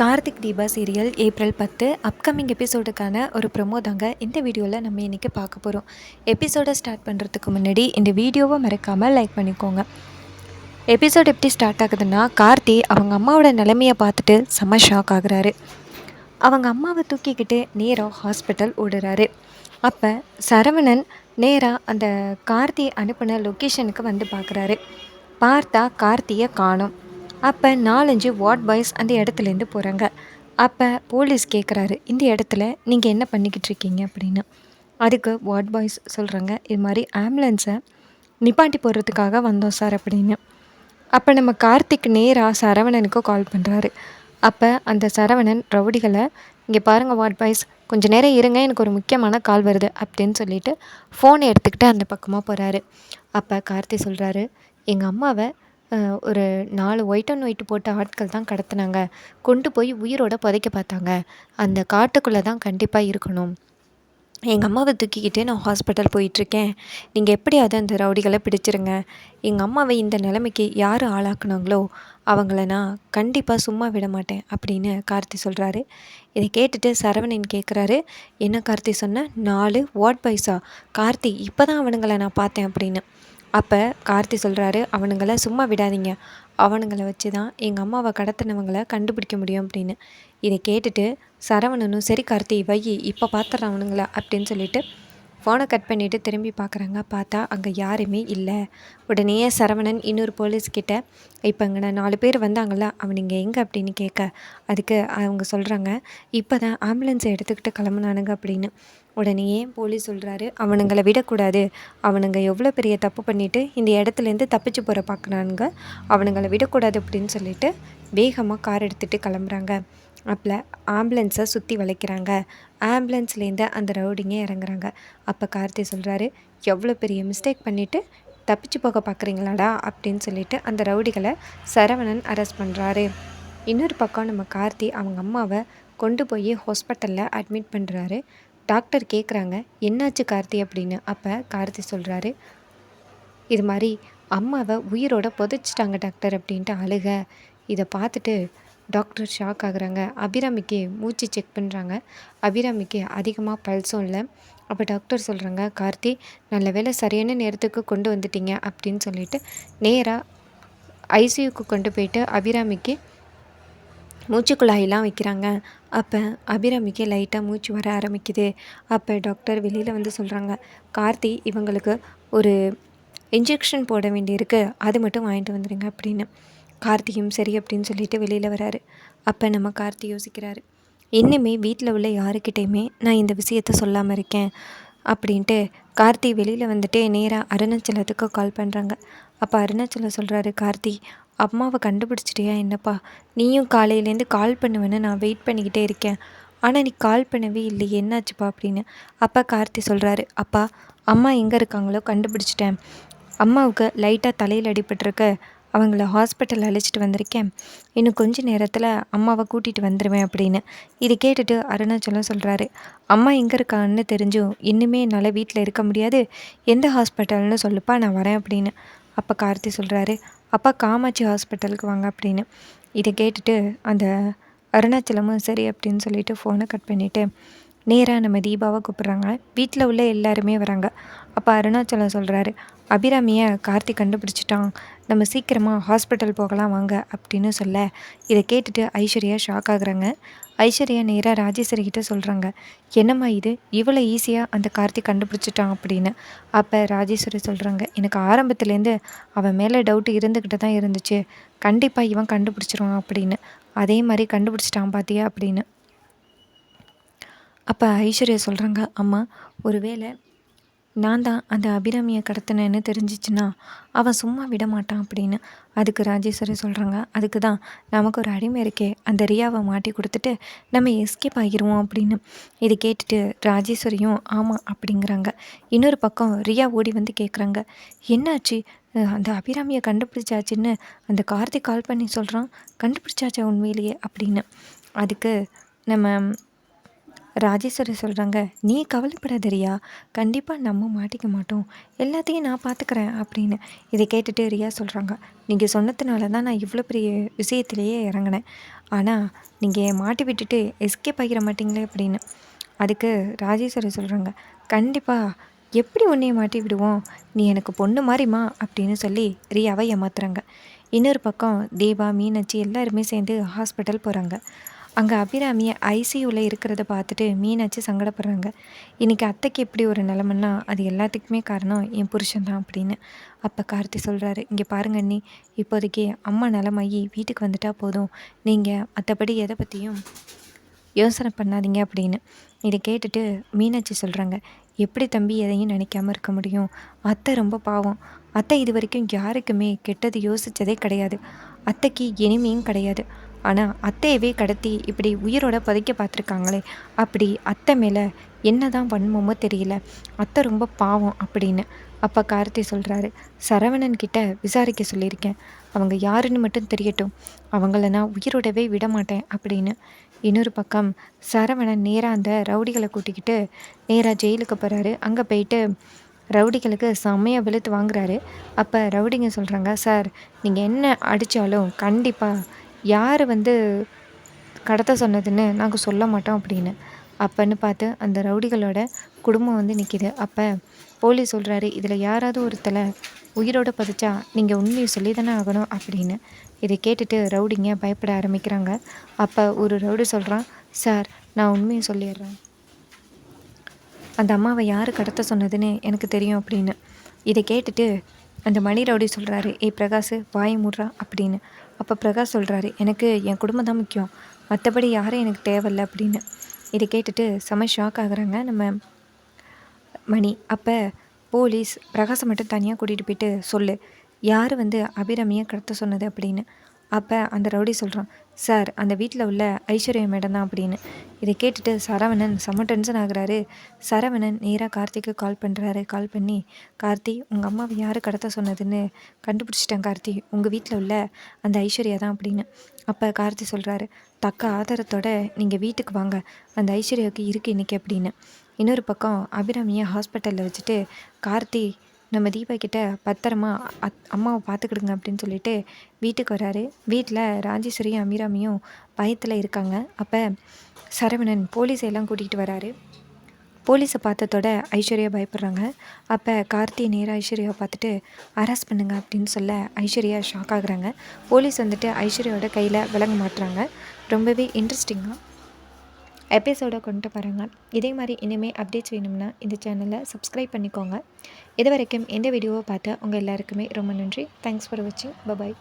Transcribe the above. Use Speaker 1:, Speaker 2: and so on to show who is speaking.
Speaker 1: Karthik Deepa serial April பத்து upcoming எபிசோடுக்கான ஒரு ப்ரொமோ தாங்க இந்த வீடியோவில் நம்ம இன்றைக்கி பார்க்க போகிறோம் எபிசோடை ஸ்டார்ட் பண்ணுறதுக்கு முன்னாடி இந்த வீடியோவை மறக்காமல் லைக் பண்ணிக்கோங்க. எபிசோட் எப்படி ஸ்டார்ட் ஆகுதுன்னா கார்த்தி அவங்க அம்மாவோட நிலைமையை பார்த்துட்டு செம்ம ஷாக் ஆகுறாரு. அவங்க அம்மாவை தூக்கிக்கிட்டு நேராக ஹாஸ்பிட்டல் ஓடுறாரு. அப்போ சரவணன் நேராக அந்த கார்த்தி அனுப்பின லொக்கேஷனுக்கு வந்து பார்க்குறாரு. பார்த்தா கார்த்தியை காணும். அப்போ நாலஞ்சு வார்ட் பாய்ஸ் அந்த இடத்துலேருந்து போகிறாங்க அப்போ போலீஸ் கேட்குறாரு இந்த இடத்துல நீங்கள் என்ன பண்ணிக்கிட்டு இருக்கீங்க அப்படின்னு. அதுக்கு வார்ட் பாய்ஸ் சொல்கிறாங்க இது மாதிரி ஆம்புலன்ஸை நிப்பாட்டி போடுறதுக்காக வந்தோம் சார் அப்படின்னு. அப்போ நம்ம கார்த்திக் நேராக சரவணனுக்கு கால் பண்ணுறாரு அப்போ அந்த சரவணன் ரவுடிகளை இங்கே பாருங்கள் வார்ட் பாய்ஸ் கொஞ்சம் நேரம் இருங்க எனக்கு ஒரு முக்கியமான கால் வருது அப்படின்னு சொல்லிட்டு ஃபோனை எடுத்துக்கிட்டு அந்த பக்கமாக போகிறாரு அப்போ கார்த்தி சொல்கிறாரு எங்கள் அம்மாவை ஒரு நாலு ஒயிட் அண்ட் ஒயிட் போட்ட ஆட்கள் தான் கடத்தினாங்க. கொண்டு போய் உயிரோட புதைக்க பார்த்தாங்க. அந்த காட்டுக்குள்ளே தான் கண்டிப்பாக இருக்கணும். எங்கள் அம்மாவை தூக்கிக்கிட்டு நான் ஹாஸ்பிட்டல் போயிட்டுருக்கேன். நீங்கள் எப்படியாவது அந்த ரவுடிகளை பிடிச்சிருங்க? எங்கள் அம்மாவை இந்த நிலைமைக்கு யார் ஆளாக்குனாங்களோ அவங்கள நான் கண்டிப்பாக சும்மா விட மாட்டேன் அப்படின்னு கார்த்தி சொல்கிறாரு இதை கேட்டுட்டு சரவணன் கேட்குறாரு என்ன கார்த்தி சொன்ன? நாலு வாட் பைசா கார்த்தி இப்போ தான் அவனுங்களை நான் பார்த்தேன் அப்படின்னு. அப்போ கார்த்தி சொல்கிறாரு அவனுங்களை சும்மா விடாதீங்க. அவனுங்களை வச்சு தான் எங்கள் அம்மாவை கடத்தினவங்களை கண்டுபிடிக்க முடியும் அப்படின்னு. இதை கேட்டுட்டு சரவணனும் சரி கார்த்தி வை இப்போ பார்த்துட்றான் அவனுங்களை அப்படின்னு சொல்லிட்டு ஃபோனை கட் பண்ணிவிட்டு திரும்பி பார்க்குறாங்க பார்த்தா அங்கே யாருமே இல்லை. உடனே சரவணன் இன்னொரு போலீஸ்கிட்ட இப்போ அங்கே நான் நாலு பேர் வந்தாங்கள அவனுங்க எங்கே அப்படின்னு கேட்க அதுக்கு அவங்க சொல்கிறாங்க இப்போ தான் ஆம்புலன்ஸை எடுத்துக்கிட்டு கிளம்புனானுங்க அப்படின்னு. உடனேயே போலீஸ் சொல்கிறாரு அவனுங்களை விடக்கூடாது. அவனுங்க எவ்வளோ பெரிய தப்பு பண்ணிவிட்டு இந்த இடத்துலேருந்து தப்பிச்சு போகிற பார்க்குறானுங்க அவனுங்களை விடக்கூடாது அப்படின்னு சொல்லிட்டு வேகமாக கார் எடுத்துகிட்டு கிளம்புறாங்க. அப்போ ஆம்புலன்ஸை சுற்றி வளைக்கிறாங்க. ஆம்புலன்ஸ்லேருந்து அந்த ரவுடிங்க இறங்குறாங்க. அப்போ கார்த்தி சொல்கிறாரு எவ்வளோ பெரிய மிஸ்டேக் பண்ணிவிட்டு தப்பிச்சு போக பார்க்குறீங்களாடா? அப்படின்னு சொல்லிட்டு அந்த ரவுடிகளை சரவணன் அரெஸ்ட் பண்ணுறாரு இன்னொரு பக்கம் நம்ம கார்த்தி அவங்க அம்மாவை கொண்டு போய் ஹாஸ்பிட்டலில் அட்மிட் பண்ணுறாரு டாக்டர் கேட்குறாங்க என்னாச்சு கார்த்தி? அப்படின்னு. அப்போ கார்த்தி சொல்கிறாரு இது மாதிரி அம்மாவை உயிரோட புதைச்சிட்டாங்க டாக்டர் அப்படின்ட்டு அழுக. இதை பார்த்துட்டு டாக்டர் ஷாக் ஆகுறாங்க. அபிராமிக்கு மூச்சு செக் பண்ணுறாங்க அபிராமிக்கு அதிகமாக பல்ஸும் இல்லை. அப்போ டாக்டர் சொல்கிறாங்க கார்த்தி நல்ல வேலை சரியான நேரத்துக்கு கொண்டு வந்துட்டீங்க அப்படின்னு சொல்லிட்டு நேராக ஐசியூக்கு கொண்டு போயிட்டு அபிராமிக்கு மூச்சு குழாயெல்லாம் வைக்கிறாங்க. அப்போ அபிராமிக்கு லைட்டாக மூச்சு வர ஆரம்பிக்குது. அப்போ டாக்டர் வெளியில் வந்து சொல்கிறாங்க கார்த்தி இவங்களுக்கு ஒரு இன்ஜெக்ஷன் போட வேண்டியிருக்கு. அது மட்டும் வாங்கிட்டு வந்துடுங்க அப்படின்னு. கார்த்தியும் சரி அப்படின்னு சொல்லிட்டு வெளியில் வராரு. அப்போ நம்ம கார்த்தி யோசிக்கிறாரு இன்னுமே வீட்டில் உள்ள யாருக்கிட்டேயுமே நான் இந்த விஷயத்த சொல்லாமல் இருக்கேன் அப்படின்ட்டு கார்த்தி வெளியில் வந்துட்டு நேராக அருணாச்சலத்துக்கு கால் பண்ணுறாங்க அப்போ அருணாச்சலம் சொல்கிறாரு கார்த்தி அம்மாவை கண்டுபிடிச்சிட்டியா என்னப்பா? நீயும் காலையிலேருந்து கால் பண்ணுவேன்னு நான் வெயிட் பண்ணிக்கிட்டே இருக்கேன். ஆனால் நீ கால் பண்ணவே இல்லை என்னாச்சுப்பா? அப்படின்னு. அப்பா கார்த்தி சொல்கிறாரு அப்பா அம்மா எங்கே இருக்காங்களோ கண்டுபிடிச்சிட்டேன். அம்மாவுக்கு லைட்டாக தலையில் அடிபட்டிருக்கு. அவங்கள ஹாஸ்பிட்டல் அழைச்சிட்டு வந்திருக்கேன். இன்னும் கொஞ்ச நேரத்தில் அம்மாவை கூட்டிகிட்டு வந்துடுவேன் அப்படின்னு. இது கேட்டுட்டு அருணாச்சலம் சொல்கிறாரு அம்மா எங்கே இருக்கான்னு தெரிஞ்சும் இன்னுமே என்னால் வீட்டில் இருக்க முடியாது. எந்த ஹாஸ்பிட்டல்னு சொல்லுப்பா நான் வரேன் அப்படின்னு. அப்போ கார்த்தி சொல்கிறாரு அப்பா காமாட்சி ஹாஸ்பிட்டலுக்கு வாங்க அப்படின்னு. இதை கேட்டுட்டு அந்த அருணாச்சலமும் சரி அப்படின்னு சொல்லிட்டு ஃபோனை கட் பண்ணிவிட்டு நேராக நம்ம தீபாவை கூப்பிட்றாங்க. வீட்டில் உள்ள எல்லாருமே வராங்க. அப்போ அருணாச்சலம் சொல்கிறாரு அபிராமியை கார்த்தி கண்டுபிடிச்சிட்டான். நம்ம சீக்கிரமாக ஹாஸ்பிட்டல் போகலாம் வாங்க அப்படின்னு சொல்ல இதை கேட்டுட்டு ஐஸ்வர்யா ஷாக் ஆகுறாங்க. ஐஸ்வர்யா நேராக ராஜேஸ்வரி கிட்ட சொல்கிறாங்க என்னம்மா இது? இவ்வளோ ஈஸியாக அந்த கார்த்தி கண்டுபிடிச்சிட்டான் அப்படின்னு. அப்போ ராஜேஸ்வரி சொல்கிறாங்க எனக்கு ஆரம்பத்துலேருந்து அவன் மேலே டவுட் இருந்துக்கிட்டு தான் இருந்துச்சு. கண்டிப்பாக இவன் கண்டுபிடிச்சிருவான் அப்படின்னு. அதே மாதிரி கண்டுபிடிச்சிட்டான் பார்த்தியா அப்படின்னு. அப்போ ஐஸ்வர்யா சொல்கிறாங்க அம்மா ஒரு வேளை நான் தான் அந்த அபிராமியை கடத்தினேன்னு தெரிஞ்சிச்சுன்னா அவன் சும்மா விட மாட்டான் அப்படின்னு அதுக்கு ராஜேஸ்வரி சொல்கிறாங்க அதுக்கு தான் நமக்கு ஒரு அடிமை இருக்கே அந்த ரியாவை மாட்டி கொடுத்துட்டு நம்ம எஸ்கேப் ஆகிடுவோம் அப்படின்னு இது கேட்டுட்டு ராஜேஸ்வரியும் ஆமாம் அப்படிங்கிறாங்க. இன்னொரு பக்கம் ரியா ஓடி வந்து கேட்குறாங்க என்னாச்சு? அந்த அபிராமியை கண்டுபிடிச்சாச்சுன்னு அந்த கார்த்திக் கால் பண்ணி சொல்கிறான் கண்டுபிடிச்சாச்சா உண்மையிலேயே? அப்படின்னு. அதுக்கு நம்ம ராஜேஸ்வரி சொல்கிறாங்க நீ கவலைப்படாத ரியா கண்டிப்பாக நம்ம மாட்டிக்க மாட்டோம். எல்லாத்தையும் நான் பார்த்துக்கிறேன் அப்படின்னு. இதை கேட்டுட்டு ரியா சொல்கிறாங்க நீங்கள் சொன்னதுனால தான் நான் இவ்வளோ பெரிய விஷயத்திலேயே இறங்கினேன். ஆனால் நீங்கள் மாட்டி விட்டுட்டு எஸ்கேப் ஆகிற மாட்டீங்களே அப்படின்னு. அதுக்கு ராஜேஸ்வரி சொல்கிறாங்க கண்டிப்பாக எப்படி உன்னைய மாட்டி விடுவோம்? நீ எனக்கு பொண்ணு மாதிரிமா அப்படின்னு சொல்லி ரியாவை ஏமாத்துறாங்க. இன்னொரு பக்கம் தேவா மீனாட்சி எல்லாருமே சேர்ந்து ஹாஸ்பிட்டல் போகிறாங்க அங்கே அபிராமியை ஐசியூவில் இருக்கிறத பார்த்துட்டு மீனாட்சி சங்கடப்படுறாங்க. இன்றைக்கி அத்தைக்கு எப்படி ஒரு நிலமன்னா அது எல்லாத்துக்குமே காரணம் என் புருஷன் தான் அப்படின்னு. அப்போ கார்த்தி சொல்கிறாரு இங்கே பாருங்க அண்ணி இப்போதைக்கு அம்மா நிலமாயி வீட்டுக்கு வந்துட்டால் போதும். நீங்கள் மற்றபடி எதை பற்றியும் யோசனை பண்ணாதீங்க அப்படின்னு. இதை கேட்டுட்டு மீனாட்சி சொல்கிறாங்க எப்படி தம்பி எதையும் நினைக்காம இருக்க முடியும்? அத்தை ரொம்ப பாவம். அத்தை இது வரைக்கும் யாருக்குமே கெட்டது யோசித்ததே கிடையாது. அத்தைக்கு இனிமையும் கிடையாது. ஆனால் அத்தையவே கடத்தி இப்படி உயிரோட புதைக்க பார்த்துருக்காங்களே அப்படி அத்தை மேலே என்ன தான் பண்ணுமோ தெரியல. அத்தை ரொம்ப பாவம் அப்படின்னு அப்போ கார்த்தி சொல்கிறாரு சரவணன் கிட்ட விசாரிக்க சொல்லியிருக்கேன். அவங்க யாருன்னு மட்டும் தெரியட்டும். அவங்கள நான் உயிரோடவே விட மாட்டேன் அப்படின்னு. இன்னொரு பக்கம் சரவணன் நேராக அந்த ரவுடிகளை கூட்டிக்கிட்டு நேராக ஜெயிலுக்கு போகிறாரு அங்கே போயிட்டு ரவுடிகளுக்கு செம்மையாக வெளுத்து வாங்குறாரு. அப்போ ரவுடிங்க சொல்கிறாங்க சார் நீங்கள் என்ன அடித்தாலும் கண்டிப்பாக யார் வந்து கடத்த சொன்னதுன்னு நாங்கள் சொல்ல மாட்டோம் அப்படின்னு. அப்போன்னு பார்த்து அந்த ரவுடிகளோட குடும்பம் வந்து நிற்கிது அப்போ போலீஸ் சொல்கிறாரு இதில் யாராவது ஒருத்தலை உயிரோடு பதிச்சா நீங்கள் உண்மையை சொல்லி தானே ஆகணும் அப்படின்னு. இதை கேட்டுட்டு ரவுடிங்க பயப்பட ஆரம்பிக்கிறாங்க. அப்போ ஒரு ரவுடி சொல்கிறான் சார் நான் உண்மையை சொல்லிடுறேன். அந்த அம்மாவை யார் கடத்த சொன்னதுன்னு எனக்கு தெரியும் அப்படின்னு. இதை கேட்டுட்டு அந்த மணி ரவுடி சொல்கிறாரு ஏய் பிரகாஷ் வாய் மூடுறா அப்படின்னு. அப்போ பிரகாஷ் சொல்கிறாரு எனக்கு என் குடும்பம் தான் முக்கியம். மற்றபடி யாரும் எனக்கு தேவையில்லை அப்படின்னு. இதை கேட்டுட்டு செம ஷாக் ஆகுறாங்க. நம்ம மணி அப்போ போலீஸ் பிரகாசை மட்டும் தனியாக கூட்டிகிட்டு போயிட்டு சொல்லு. யார் வந்து அபிராமியை கடத்த சொன்னது? அப்படின்னு. அப்போ அந்த ரவுடி சொல்கிறான் சார் அந்த வீட்டில் உள்ள ஐஸ்வர்யா மேடம் தான் அப்படின்னு. இதை கேட்டுட்டு சரவணன் செம்ம டென்ஷன் ஆகுறாரு. சரவணன் நேராக கார்த்திக்கு கால் பண்ணுறாரு கால் பண்ணி கார்த்தி உங்கள் அம்மாவை யார் கடத்த சொன்னதுன்னு கண்டுபிடிச்சிட்டேன் கார்த்தி. உங்கள் வீட்டில் உள்ள அந்த ஐஸ்வர்யா தான் அப்படின்னு. அப்போ கார்த்தி சொல்கிறாரு தக்க ஆதாரத்தோட நீங்கள் வீட்டுக்கு வாங்க. அந்த ஐஸ்வர்யாவுக்கு இருக்குது இன்றைக்கி அப்படின்னு. இன்னொரு பக்கம் அபிராமியை ஹாஸ்பிட்டலில் வச்சுட்டு கார்த்தி நம்ம தீபா கிட்ட பத்திரமா அத் அம்மாவை பார்த்துக்கிடுங்க அப்படின்னு சொல்லிட்டு வீட்டுக்கு வராரு. வீட்டில் ராஜேஸ்வரியும் அபிராமியும் பயத்தில் இருக்காங்க. அப்போ சரவணன் போலீஸை எல்லாம் கூட்டிகிட்டு வராரு. போலீஸை பார்த்ததோட ஐஸ்வர்யா பயப்படுறாங்க. அப்போ கார்த்தி நேராக ஐஸ்வர்யாவை பார்த்துட்டு அரெஸ்ட் பண்ணுங்க அப்படின்னு சொல்ல ஐஸ்வர்யா ஷாக் ஆகுறாங்க. போலீஸ் வந்துட்டு ஐஸ்வர்யாவோட கையில் விளங்க மாட்டுறாங்க. ரொம்பவே இன்ட்ரெஸ்டிங்காக எபிசோடை கொண்டு வரேங்க. இதே மாதிரி இனிமேல் அப்டேட்ஸ் வேணும்னா இந்த சேனலை சப்ஸ்கிரைப் பண்ணிக்கோங்க. இது வரைக்கும் எந்த வீடியோவை பார்த்து உங்கள் எல்லாருக்குமே ரொம்ப நன்றி. தேங்க்ஸ் ஃபார் வாட்சிங் பபாய்